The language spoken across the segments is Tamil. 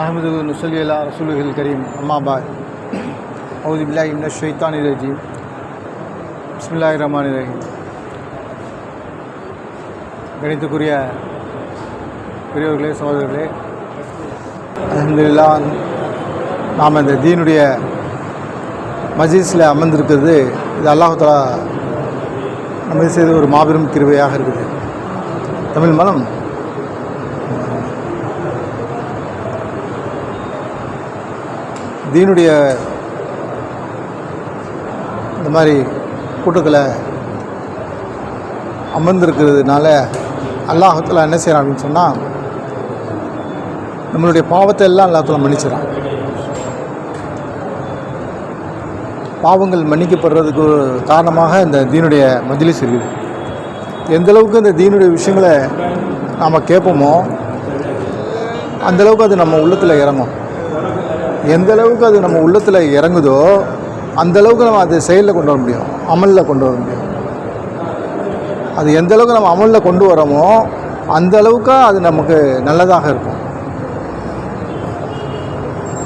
நஹமது நுசலி அல்லா ரசூலுஹில் கரீம் அம்மாபாய் அவுது பில்லாஹி இம்ன ஷெய்தான் ரஜீம் பிஸ்மில்லாஹி ரஹ்மான் ரஹீம் கணித்துக்குரிய பெரியவர்களே சகோதரர்களே அலமதுல்லா நாம் இந்த தீனுடைய மஜீஸில் அமர்ந்திருக்கிறது. இது அல்லாஹாலா நமது செய்த ஒரு மாபெரும் கிருவையாக இருக்குது. தமிழ் மலம் தீனுடைய இந்த மாதிரி கூட்டுக்களை அமர்ந்திருக்கிறதுனால அல்லாஹத்தில் என்ன செய்கிறான் அப்படின்னு சொன்னால் நம்மளுடைய பாவத்தை எல்லாம் அல்லாஹத்தில் மன்னிச்சிடான் பாவங்கள் மன்னிக்கப்படுறதுக்கு காரணமாக இந்த தீனுடைய மஜ்லிஸ் இருக்குது. எந்த அளவுக்கு இந்த தீனுடைய விஷயங்களை நாம் கேட்போமோ அந்தளவுக்கு அது நம்ம உள்ளத்தில் இறங்கும். எந்த அளவுக்கு அது நம்ம உள்ளத்தில் இறங்குதோ அந்த அளவுக்கு நம்ம அது செயலில் கொண்டு வர முடியும் அமலில் கொண்டு வர முடியும். அது எந்த அளவுக்கு நம்ம அமலில் கொண்டு வரோமோ அந்த அளவுக்கு அது நமக்கு நல்லதாக இருக்கும்.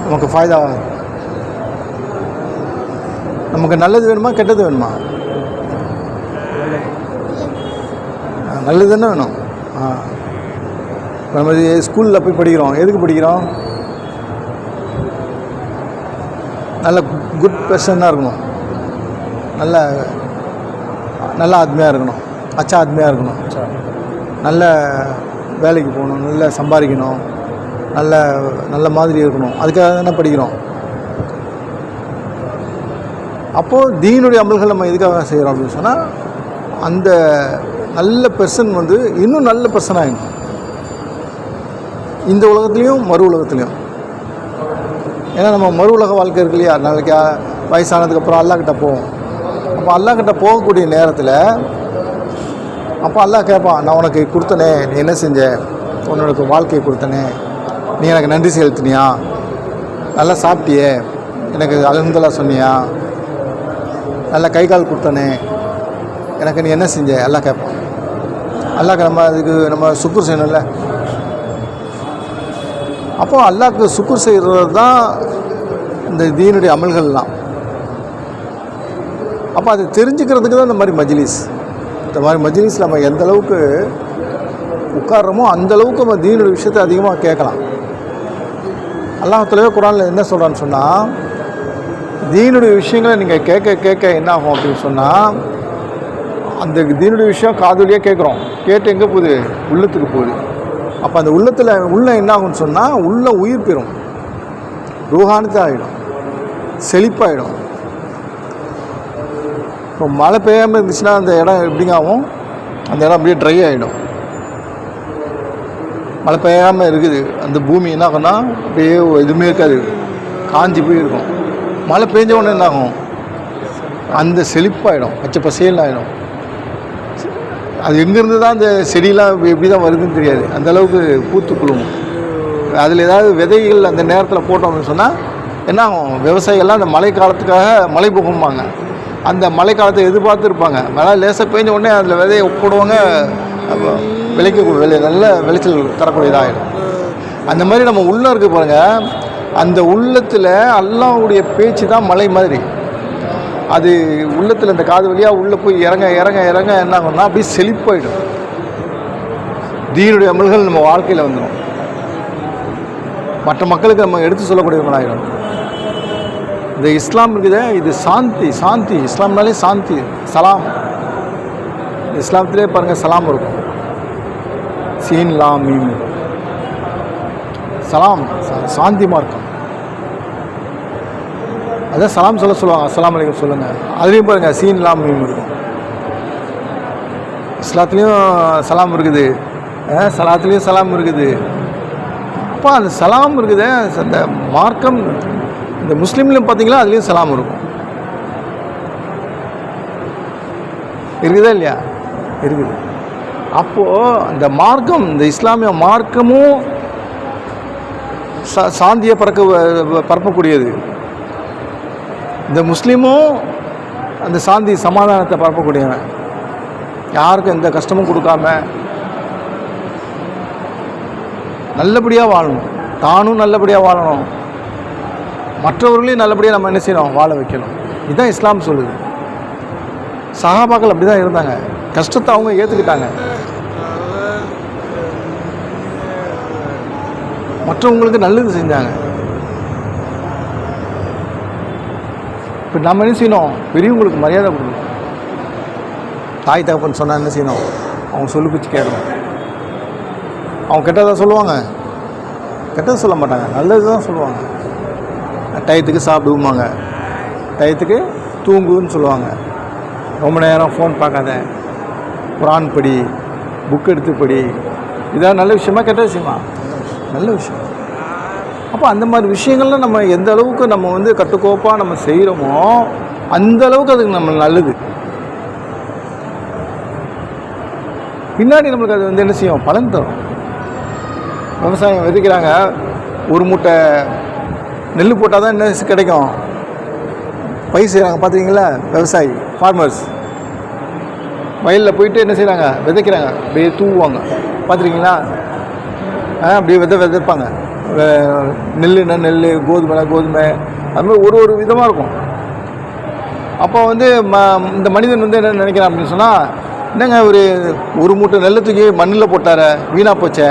நமக்கு ஃபாய்தாவாக இருக்கும் நமக்கு நல்லது வேணுமா கெட்டது வேணுமா? நல்லது தானே வேணும். ஆ. நம்ம ஸ்கூலில் போய் படிக்கிறோம். எதுக்கு படிக்கிறோம்? நல்ல குட் பர்சனாக இருக்கணும். நல்ல நல்ல ஆத்மையாக இருக்கணும். அச்சா ஆத்மையாக இருக்கணும். நல்ல வேலைக்கு போகணும் நல்ல சம்பாதிக்கணும் நல்ல நல்ல மாதிரி இருக்கணும். அதுக்காக தானே படிக்கிறோம். அப்போது தீனுடைய அமல்கள் நம்ம எதுக்காக செய்கிறோம் அப்படின்னு சொன்னால் அந்த நல்ல பெர்சன் வந்து இன்னும் நல்ல பர்சன் ஆகிடும் இந்த உலகத்துலேயும் மறு உலகத்துலேயும். ஏன்னா நம்ம மறு உலக வாழ்க்கை இருக்கு இல்லையா? நாளைக்கு வயசானதுக்கப்புறம் அல்லாக்கிட்ட போவோம். அப்போ அல்லாக்கிட்ட போகக்கூடிய நேரத்தில் அப்போ அல்லாஹ் கேட்பான் நான் உனக்கு கொடுத்தனே நீ என்ன செஞ்ச? உன்னோட வாழ்க்கையை கொடுத்தனே. நீ எனக்கு நன்றி செலுத்தினியா? நல்லா சாப்பிட்டியே? எனக்கு அலந்தலா சொன்னியா? நல்லா கை கால் கொடுத்தனே. எனக்கு நீ என்ன செஞ்ச? எல்லாம் கேட்பான் அல்லாஹ் நம்ம அதுக்கு நம்ம சுக்குர் செய்யணும்ல. அப்போ அல்லாஹ்க்கு சுக்குர் செய்கிறது தான் இந்த தீனுடைய அமல்கள்லாம். அப்போ அது தெரிஞ்சுக்கிறதுக்கு தான் இந்த மாதிரி மஜ்லிஸ். இந்த மாதிரி மஜ்லிஸ் நம்ம எந்த அளவுக்கு உட்காடுறோமோ அந்த அளவுக்கு நம்ம தீனுடைய விஷயத்தை அதிகமாக கேட்கலாம். அல்லாஹத்துலேயே குரானில் என்ன சொல்கிறான்னு சொன்னால் தீனுடைய விஷயங்களை நீங்கள் கேட்க கேட்க என்ன ஆகும் அப்படின்னு சொன்னால் அந்த தீனுடைய விஷயம் காதுலியே கேட்குறோம். கேட்டு எங்கே போகுது? உள்ளத்துக்கு போகுது. அப்போ அந்த உள்ளத்தில் உள்ள என்ன ஆகும்னு சொன்னால் உள்ள உயிர் பெறும். ரூஹானத்து ஆகிடும் செழிப்பாயிடும். இப்போ மழை பெய்யாமல் இருந்துச்சுன்னா அந்த இடம் எப்படிங்க ஆகும் அந்த இடம் அப்படியே ட்ரை ஆகிடும் மழை பெய்யாமல் இருக்குது. அந்த பூமி என்ன ஆகும்னா அப்படியே எதுவுமே இருக்காது. காஞ்சி போய் இருக்கும். மழை பெஞ்ச உடனே என்ன ஆகும் அந்த செழிப்பாயிடும். பச்சை பசேல் ஆகிடும் அது எங்கேருந்து தான் அந்த செடியெலாம் எப்படி தான் வருதுன்னு தெரியாது. அந்த அளவுக்கு பூத்து குழுவும் அதில் ஏதாவது விதைகள் அந்த நேரத்தில் போட்டோம்னு சொன்னால் என்ன ஆகும்? விவசாயிகள்லாம் அந்த மழை காலத்துக்காக மழை புகும்பாங்க. அந்த மழை காலத்தை எதிர்பார்த்து இருப்பாங்க மழை லேசாக பெஞ்ச உடனே அதில் விதையை போடுவாங்க. விளைக்க விளை நல்ல விளைச்சல் தரக்கூடியதாகிடும் அந்த மாதிரி நம்ம உள்ளம் இருக்க பாருங்கள் அந்த உள்ளத்தில் அல்லாவுடைய பேச்சு தான் மலை மாதிரி. அது உள்ளத்தில் இந்த காது வழியாக உள்ளே போய் இறங்க இறங்க இறங்க என்ன ஆகும்னா அப்படியே செழிப்பாயிடும். தீனுடைய அமல்கள் நம்ம வாழ்க்கையில் வந்துடும் மற்ற மக்களுக்கு நம்ம எடுத்து சொல்லக்கூடியவங்களாயிடும் இந்த இஸ்லாம் இருக்குதே இது சாந்தி சாந்தி. இஸ்லாம்னாலே சாந்தி சலாம். இஸ்லாமத்திலே பாருங்கள் சலாம் இருக்கும். சீன் லாம் மீம். சலாம் சா- சாந்தி மார்க்கம். அதான் சலாம் சொல்ல சொல்லுவாங்க அஸ்லாம் அலைக்கும் சொல்லுங்கள் அதுலேயும் பாருங்கள் சீன் லாம் இருக்கும் இஸ்லாத்துலேயும் சலாம் இருக்குது. சலாத்துலேயும் சலாம் இருக்குது. அப்போ அந்த சலாம் இருக்குது அந்த மார்க்கம் இந்த முஸ்லீம்லையும் பார்த்தீங்களா அதுலேயும் சலாம் இருக்கும். இருக்குதா இல்லையா? இருக்குது. அப்போது அந்த மார்க்கம் இந்த இஸ்லாமிய மார்க்கமும் சா சாந்தியை பறக்க பரப்பக்கூடியது. இந்த முஸ்லீமும் அந்த சாந்தி சமாதானத்தை பரப்பக்கூடியவன். யாருக்கும் எந்த கஷ்டமும் கொடுக்காம நல்லபடியாக வாழணும். தானும் நல்லபடியாக வாழணும். மற்றவர்களையும் நல்லபடியாக நம்ம என்ன செய்யணும்? வாழ வைக்கணும். இதுதான் இஸ்லாம் சொல்லுது. சஹாபாக்கள் அப்படி தான் இருந்தாங்க. கஷ்டத்தை அவங்க ஏற்றுக்கிட்டாங்க மற்றவங்களுக்கு நல்லது செஞ்சாங்க. இப்போ நம்ம என்ன செய்யணும்? பெரியவங்களுக்கு மரியாதை கொடுக்கணும் தாய் தகப்பன் சொன்னால் என்ன செய்யணும்? அவங்க சொல்லி பிச்சு கேட்கணும். அவங்க கெட்டதாக சொல்லுவாங்க. கெட்டது சொல்ல மாட்டாங்க. நல்லது தான் சொல்லுவாங்க. டயத்துக்கு சாப்பிடுவாங்க டயத்துக்கு தூங்குன்னு சொல்லுவாங்க. ரொம்ப நேரம் ஃபோன் பார்க்காத. குரான் படி புக் எடுத்து படி. இதான் நல்ல விஷயமா கெட்ட விஷயமா? நல்ல விஷயம். அப்போ அந்த மாதிரி விஷயங்கள்லாம் நம்ம எந்த அளவுக்கு நம்ம வந்து கட்டுக்கோப்பாக நம்ம செய்கிறோமோ அந்த அளவுக்கு அதுக்கு நம்ம நல்லது. பின்னாடி நம்மளுக்கு அது வந்து என்ன செய்யும்? பலன் தரும். விவசாயம் விதைக்கிறாங்க. ஒரு மூட்டை நெல் போட்டால் தான் என்ன கிடைக்கும்? பயிர் செய்கிறாங்க பார்த்துக்கிங்களா விவசாயி ஃபார்மர்ஸ் வயலில் போயிட்டு என்ன செய்கிறாங்க விதைக்கிறாங்க. அப்படியே தூவுவாங்க. பார்த்துருக்கீங்களா ஆ அப்படியே விதை விதைப்பாங்க. நெல்லுனா நெல் கோதுமைனா கோதுமை அது மாதிரி ஒரு ஒரு விதமாக இருக்கும். அப்போ வந்து ம இந்த மனிதன் வந்து என்ன நினைக்கிறான் அப்படின்னு சொன்னால் என்னங்க ஒரு ஒரு மூட்டை நெல்லை தூக்கி மண்ணில் போட்டார வீணாக போச்சே?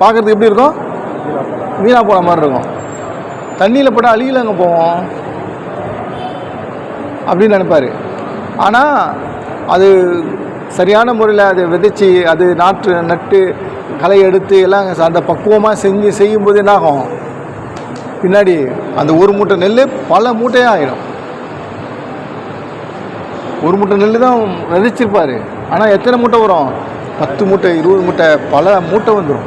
பார்க்குறதுக்கு எப்படி இருக்கும்? வீணாக போன மாதிரி இருக்கும். தண்ணியில் போட்டால் அழுகில அங்கே போவோம். அப்படின்னு நினைப்பார். ஆனால் அது சரியான முறையில் அதை விதைச்சி அது நாற்று நட்டு களை எடுத்து எல்லாம் அந்த பக்குவமாக செஞ்சு செய்யும்போது என்ன ஆகும் பின்னாடி அந்த ஒரு மூட்டை நெல் பல மூட்டையாக ஆயிடும். ஒரு மூட்டை நெல் தான் விதைச்சிருப்பார். ஆனால் எத்தனை மூட்டை வரும்? பத்து மூட்டை இருபது மூட்டை பல மூட்டை வந்துடும்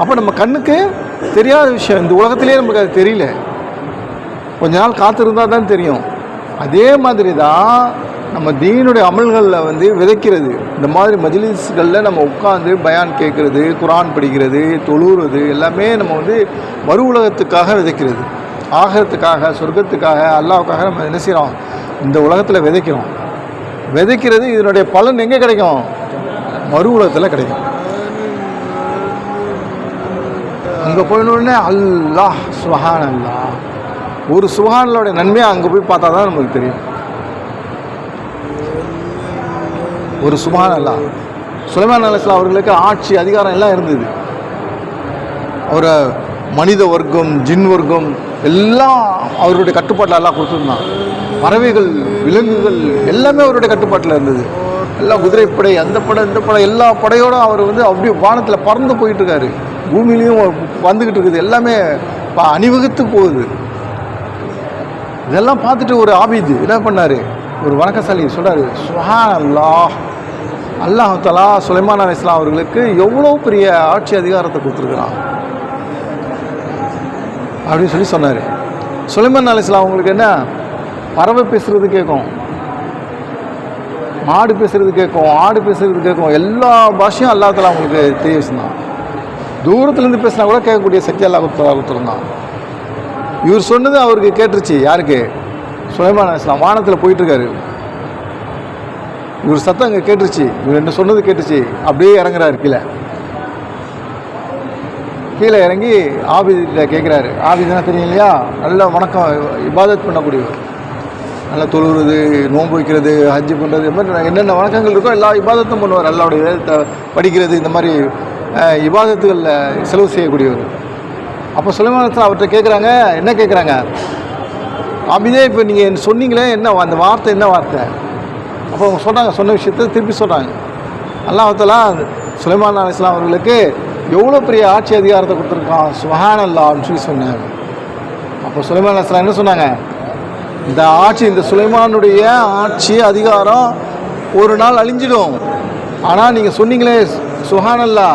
அப்போ நம்ம கண்ணுக்கு தெரியாத விஷயம். இந்த உலகத்திலே நமக்கு அது தெரியல. கொஞ்ச நாள் காத்திருந்தால் தான் தெரியும். அதே மாதிரி தான் நம்ம தீனுடைய அமல்களில் வந்து விதைக்கிறது. இந்த மாதிரி மஜிலிஸ்களில் நம்ம உட்காந்து பயான் கேட்குறது குரான் படிக்கிறது தொழுகிறது எல்லாமே நம்ம வந்து மறு உலகத்துக்காக விதைக்கிறது. ஆகிறதுக்காக சொர்க்கத்துக்காக அல்லாவுக்காக நம்ம என்ன செய்கிறோம் இந்த உலகத்தில் விதைக்கிறோம். விதைக்கிறது இதனுடைய பலன் எங்கே கிடைக்கும்? மறு உலகத்தில் கிடைக்கும். அங்கே போயினோடனே அல்லாஹ் சுஹான் அல்லாஹ் ஒரு சுஹானோடைய நன்மையை அங்கே போய் பார்த்தா தான் நமக்கு தெரியும். ஒரு சுபான் அல்லா சுலைமான் அலிஸ்லாம் அவர்களுக்கு ஆட்சி அதிகாரம் எல்லாம் இருந்தது. அவர் மனித வர்க்கம் ஜின் வர்க்கம் எல்லாம் அவருடைய கட்டுப்பாட்டில் எல்லாம் கொடுத்துருந்தான். பறவைகள் விலங்குகள் எல்லாமே அவருடைய கட்டுப்பாட்டில் இருந்தது. எல்லாம் குதிரைப்படை அந்த படை இந்த படை எல்லா படையோடும் அவர் வந்து அப்படியே வானத்தில் பறந்து போயிட்டுருக்காரு பூமியிலையும் வந்துக்கிட்டு இருக்குது. எல்லாமே அணிவகுத்து போகுது. இதெல்லாம் பார்த்துட்டு ஒரு ஆபிது என்ன பண்ணார்? ஒரு வணக்கசாலி சொல்கிறார் சுஹான் அல்லாஹ் அல்லாஹ் தலா சுலைமான் அலி இஸ்லாம் அவர்களுக்கு எவ்வளோ பெரிய ஆட்சி அதிகாரத்தை கொடுத்துருக்குறான் அப்படின்னு சொல்லி சொன்னார். சுலைமான் அலி இஸ்லாம் அவங்களுக்கு என்ன? பறவை பேசுறது கேட்கும் மாடு பேசுகிறது கேட்கும் ஆடு பேசுறது கேட்கும் எல்லா பாஷையும் அல்லா அவங்களுக்கு தெரிய வச்சுருந்தான். தூரத்துலேருந்து பேசினா கூட கேட்கக்கூடிய சக்தி அல்லா கொடுத்துருந்தான். இவர் சொன்னது அவருக்கு கேட்டுருச்சு யாருக்கு? சுலைமான் அலிஸ்லாம் வானத்தில் போயிட்டுருக்காரு. இவர் சத்தம் அங்கே கேட்டுருச்சு. இவர் என்ன சொன்னது கேட்டுச்சு. அப்படியே இறங்குறாரு கீழே. கீழே இறங்கி ஆபிதிட்ட கேட்குறாரு ஆபிதுனா தெரியும் இல்லையா? நல்ல வணக்கம். இபாதத் பண்ணக்கூடியவர். நல்லா தொழுகிறது நோன்பு வைக்கிறது ஹஜ்ஜு பண்ணுறது இது மாதிரி என்னென்ன வணக்கங்கள் இருக்கோ எல்லா இபாதத்தும் பண்ணுவார். அல்லாவுடைய வேதத்தை படிக்கிறது இந்த மாதிரி இபாதத்துகளில் செலவு செய்யக்கூடியவர். அப்போ சுலைமானத்தில் அவர்கிட்ட கேட்குறாங்க என்ன கேட்குறாங்க அப்படிதான் இப்போ நீங்கள் சொன்னீங்களே என்ன அந்த வார்த்தை என்ன வார்த்தை? அப்போ அவங்க சொன்னாங்க சொன்ன விஷயத்த திருப்பி சொல்கிறாங்க அல்லாஹாலா சுலைமான் அலி இஸ்லாம் அவர்களுக்கு எவ்வளோ பெரிய ஆட்சி அதிகாரத்தை கொடுத்துருக்கான். சுஹான் அல்லான்னு சொல்லி சொன்னாங்க. அப்போ சுலைமான் அலி என்ன சொன்னாங்க? இந்த ஆட்சி இந்த சுலைமானுடைய ஆட்சி அதிகாரம் ஒரு நாள் அழிஞ்சிடும். ஆனால் நீங்கள் சொன்னீங்களே சுஹானல்லா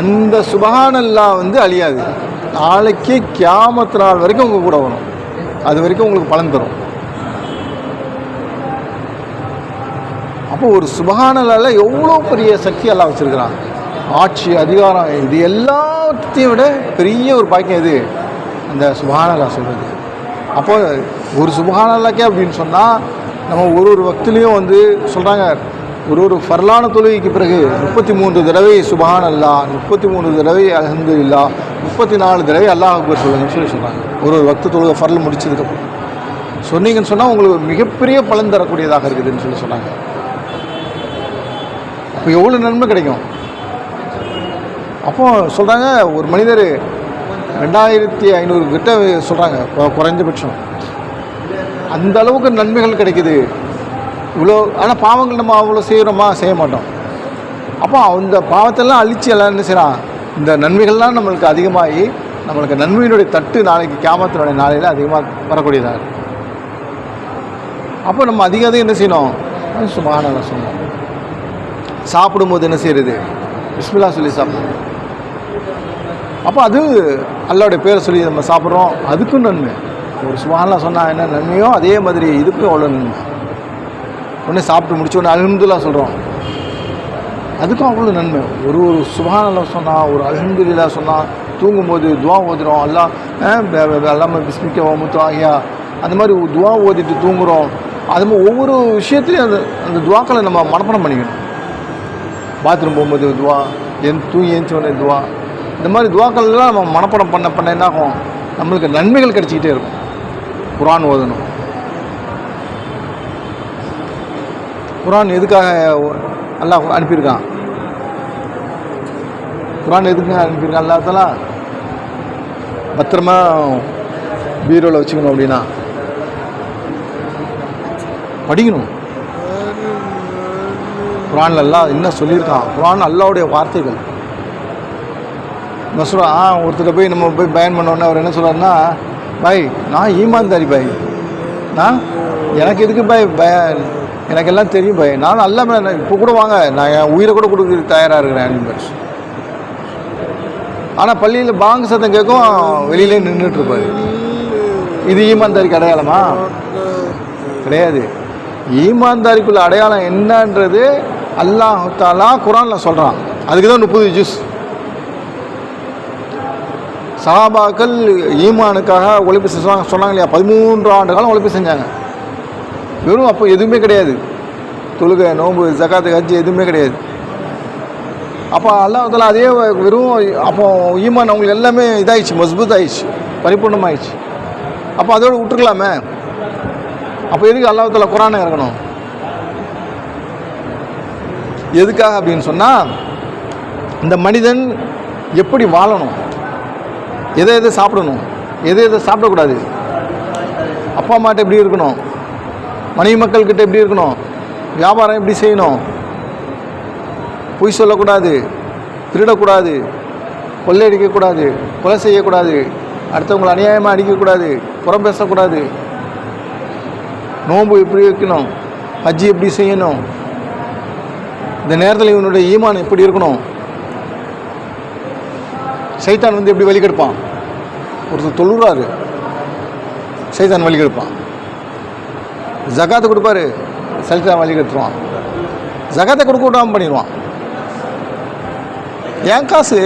அந்த சுபஹானல்லா வந்து அழியாது. நாளைக்கு கியாமத்து நாள் வரைக்கும் உங்கள் கூட வரும். அது வரைக்கும் உங்களுக்கு பலன் தரும். அப்போ ஒரு சுபஹானல்லால எவ்வளோ பெரிய சக்தி எல்லாம் வச்சுருக்கிறான். ஆட்சி அதிகாரம் இது எல்லாத்தையும் விட பெரிய ஒரு பாக்கியம் இது அந்த சுபகானலா சொல்கிறது அப்போ ஒரு சுபகானலாக்கே அப்படின்னு சொன்னால் நம்ம ஒரு ஒரு பக்திலையும் வந்து சொல்கிறாங்க ஒரு ஒரு ஃபர்லான தொழுகைக்கு பிறகு முப்பத்தி மூன்று தடவை சுபஹான் அல்லா முப்பத்தி மூணு தடவை அகந்து இல்லா முப்பத்தி நாலு தடவை அல்லாஹ் அக்பர் சொல்லுங்கன்னு சொல்லி சொல்கிறாங்க ஒரு ஒரு வக்த தொழுகை ஃபர்ல் முடிச்சதுக்கப்புறம். சொன்னீங்கன்னு சொன்னால் உங்களுக்கு மிகப்பெரிய பலன் தரக்கூடியதாக இருக்குதுன்னு சொல்லி சொன்னாங்க. அப்போ எவ்வளோ நன்மை கிடைக்கும்? அப்போ சொல்கிறாங்க ஒரு மனிதர் ரெண்டாயிரத்தி ஐநூறு கிட்ட சொல்கிறாங்க குறைஞ்சபட்சம். அந்த அளவுக்கு நன்மைகள் கிடைக்குது. இவ்வளோ ஆனால் பாவங்கள் நம்ம அவ்வளோ செய்கிறோமா செய்ய மாட்டோம். அப்போ அந்த பாவத்தெல்லாம் அழித்து எல்லாம் என்ன செய்யலாம் இந்த நன்மைகள்லாம் நம்மளுக்கு அதிகமாகி நம்மளுக்கு நன்மையினுடைய தட்டு நாளைக்கு கேமத்தினுடைய நாளையில் அதிகமாக வரக்கூடியதாக இருக்கு அப்போ நம்ம அதிக அதிகம் என்ன செய்யணும்? சுமான சொன்னோம் சாப்பிடும்போது என்ன செய்யறது பிஸ்மில்லா சொல்லி சாப்பிடுவோம் அப்போ அது அல்லாவுடைய பேரை சொல்லி நம்ம சாப்பிட்றோம். அதுக்கும் நன்மை. ஒரு சுபானலாம் சொன்னால் என்ன நன்மையோ அதே மாதிரி இதுக்கும் அவ்வளோ நன்மை. உடனே சாப்பிட்டு முடிச்ச உடனே அலமதுல்லா சொல்கிறோம் அதுக்கும் அவ்வளோ நன்மை. ஒரு ஒரு சுபானலாம் சொன்னால் ஒரு அலமதுல்லா சொன்னால் தூங்கும்போது துவா ஓதுறோம். எல்லாம் எல்லாமே பிஸ்மிக்க ஓமுத்து ஆகியா. அந்த மாதிரி துவா ஓதிட்டு தூங்குறோம். அது மாதிரி ஒவ்வொரு விஷயத்துலையும் அந்த அந்த துவாக்களை நம்ம மனப்பணம் பண்ணிக்கணும். பாத்ரூம் போகும்போது துவா என் தூங்கி ஏஞ்சி துவா. இந்த மாதிரி துவாக்கள்லாம் நம்ம மனப்படம் பண்ண பண்ண என்ன ஆகும்? நம்மளுக்கு நன்மைகள் கிடச்சிக்கிட்டே இருக்கும். குரான் ஓதணும். குரான் எதுக்காக அல்லாஹ் அனுப்பியிருக்கான்? குரான் எதுக்கு அனுப்பியிருக்கான்? அல்லாத்தால பத்திரமா பீரோவில் வச்சுக்கணும் அப்படின்னா. படிக்கணும். குரான்ல எல்லாம் என்ன சொல்லியிருக்கான்? குரான் அல்லாவுடைய வார்த்தைகள். நான் சொல்கிறேன் ஆ ஒருத்தர் போய் நம்ம போய் பயன் பண்ணோன்னே அவர் என்ன சொல்கிறாருன்னா பாய் நான் ஈமான்தாரி பாய். நான் எனக்கு எதுக்கு பாய் பய எனக்கு எல்லாம் தெரியும் பையன் நான் நல்ல இப்போ கூட வாங்க. நான் என் உயிரை கூட கொடுக்க தயாராக இருக்கிறேன் அனிமல்ஸ் ஆனால் பள்ளியில் பாங்கு சத்தம் கேட்கும் வெளியிலே நின்றுட்டுருப்பார் இது ஈமான்தாரிக்கு அடையாளமா? கிடையாது. ஈமான்தாரிக்குள்ள அடையாளம் என்னன்றது அல்லாஹாலா குரானில் சொல்கிறான் அதுக்கு தான் முப்பது ஜூஸ். சஹாபாக்கள் ஈமானுக்காக ஒழிப்பு செஞ்சாங்க சொன்னாங்க இல்லையா? பதிமூன்று ஆண்டு காலம் ஒழிப்பு செஞ்சாங்க. வெறும் அப்போ எதுவுமே கிடையாது. தொழுகை நோன்பு ஜக்காத்து ஹஜ்ஜு எதுவுமே கிடையாது. அப்போ அல்லாஹால அதே வெறும் அப்போ ஈமான் அவங்களுக்கு எல்லாமே இதாகிடுச்சு மஸ்பூத் ஆயிடுச்சு பரிபூர்ணமாயிடுச்சு. அப்போ அதோடு விட்டுருக்கலாமே? அப்போ எதுக்கு அல்லாஹால குரானை இறக்கணும்? எதுக்காக அப்படின்னு சொன்னால் இந்த மனிதன் எப்படி வாழணும்? எதை எதை சாப்பிடணும்? எதை எதை சாப்பிடக்கூடாது? அப்பா அம்மாட்ட எப்படி இருக்கணும்? மனைவி மக்கள்கிட்ட எப்படி இருக்கணும்? வியாபாரம் எப்படி செய்யணும்? பொய் சொல்லக்கூடாது திருடக்கூடாது கொள்ளையடிக்கக்கூடாது கொலை செய்யக்கூடாது அடுத்தவங்களை அநியாயமாக அடிக்கக்கூடாது புறம் பேசக்கூடாது. நோன்பு எப்படி வைக்கணும்? ஹஜ்ஜி எப்படி செய்யணும்? இந்த நேரத்தில் இவனுடைய ஈமான் எப்படி இருக்கணும்? சைத்தான் வந்து எப்படி வழிகெடுப்பான் ஒருத்தர் தொழுறாரு. சைத்தான் வழிகெடுப்பான் ஜகாத்தை கொடுப்பாரு. சல்டா வழி கட்டுருவான் ஜகாத்தை கொடுக்க விடாமல் பண்ணிடுவான். என் காசு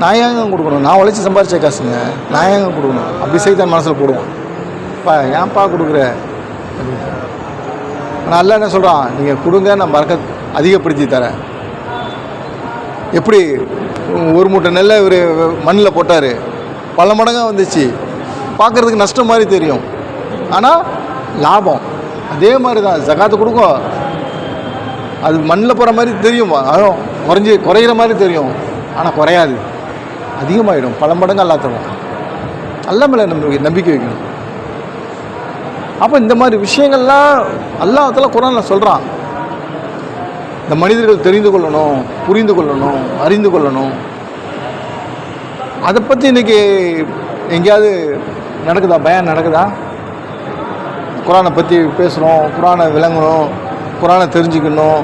நான் ஏங்க கொடுக்கணும்? நான் உழைச்சி சம்பாரிச்ச காசுங்க. நான் ஏங்க கொடுக்கணும்? அப்படி சைத்தான் மனசில் போடுவான். பா ஏன்ப்பா கொடுக்குற? நல்லா அல்ல என்ன சொல்கிறான் நீங்கள் கொடுங்க நான் மறக்க அதிகப்படுத்தி தரேன். எப்படி? ஒரு மூட்டை நெல்லை இவர் மண்ணில் போட்டார். பல மடங்காக வந்துச்சு. பார்க்குறதுக்கு நஷ்டம் மாதிரி தெரியும். ஆனால் லாபம். அதே மாதிரி தான் ஜகாத்து கொடுக்கும் அது மண்ணில் போகிற மாதிரி தெரியும். அதுவும் குறைஞ்சி குறையிற மாதிரி தெரியும். ஆனால் குறையாது. அதிகமாகிடும் பல மடங்கு அல்லா தரும் அல்ல மேலே நம்மளுக்கு நம்பிக்கை வைக்கணும். அப்போ இந்த மாதிரி விஷயங்கள்லாம் அல்லாத்தில் குரான் சொல்கிறான் இந்த மனிதர்கள் தெரிந்து கொள்ளணும் புரிந்து கொள்ளணும் அறிந்து கொள்ளணும். அதை பற்றி இன்றைக்கி எங்கேயாவது நடக்குதா? பயம் நடக்குதா? குரானை பற்றி பேசுகிறோம் குரானை விளங்கணும் குரானை தெரிஞ்சுக்கணும்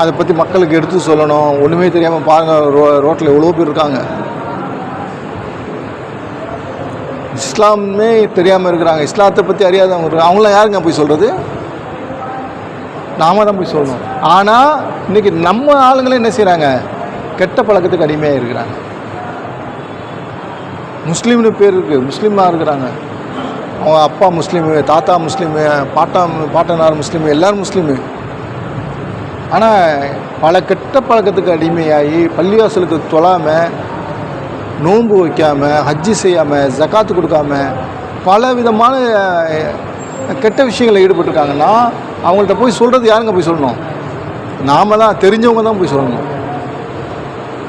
அதை பற்றி மக்களுக்கு எடுத்து சொல்லணும். ஒன்றுமே தெரியாமல் பாருங்கள் ரோ ரோட்டில் எவ்வளோ பேர் இருக்காங்க. இஸ்லாமே தெரியாமல் இருக்கிறாங்க. இஸ்லாத்தை பற்றி அறியாதவங்க இருக்காங்க. அவங்களாம் யாருங்க போய் சொல்கிறது நாம தான் போய் சொல்லணும். ஆனால் இன்றைக்கி நம்ம ஆளுங்களே என்ன செய்கிறாங்க கெட்ட பழக்கத்துக்கு அடிமையாக இருக்கிறாங்க முஸ்லீம்னு பேர் இருக்குது முஸ்லீமாக இருக்கிறாங்க. அவங்க அப்பா முஸ்லீமு தாத்தா முஸ்லீமு பாட்டா பாட்டனார் முஸ்லீமு எல்லோரும் முஸ்லீமு. ஆனால் பல கெட்ட பழக்கத்துக்கு அடிமையாகி பள்ளிவாசலுக்கு தொழாமல் நோன்பு வைக்காமல் ஹஜ்ஜி செய்யாமல் ஜக்காத்து கொடுக்காம பல விதமான கெட்ட விஷயங்களில் ஈடுபட்டிருக்காங்கன்னா அவங்கள்ட்ட போய் சொல்கிறது யாருங்க போய் சொல்லணும்? நாம தான் தெரிஞ்சவங்க தான் போய் சொல்லணும்.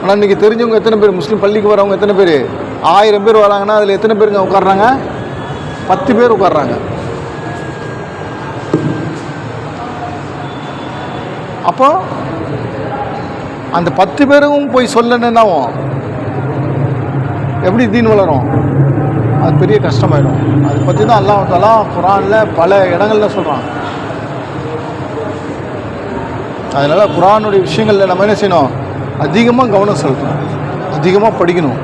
ஆனால் இன்றைக்கி தெரிஞ்சவங்க எத்தனை பேர்? முஸ்லீம் பள்ளிக்கு வரவங்க எத்தனை பேர்? ஆயிரம் பேர் வராங்கன்னா அதில் எத்தனை பேருங்க உட்கார்றாங்க? பத்து பேர் உட்கார்றாங்க. அப்போ அந்த பத்து பேரும் போய் சொல்லணுன்னாவும் எப்படி தீன் வளரும்? அது பெரிய கஷ்டமாயிடும். அதை பற்றி தான் அல்லாஹ் தாலா குரானில் பல இடங்கள்ல சொல்கிறான் அதனால் குரானுடைய விஷயங்களில் நம்ம என்ன செய்யணும்? அதிகமாக கவனம் செலுத்தணும். அதிகமாக படிக்கணும்.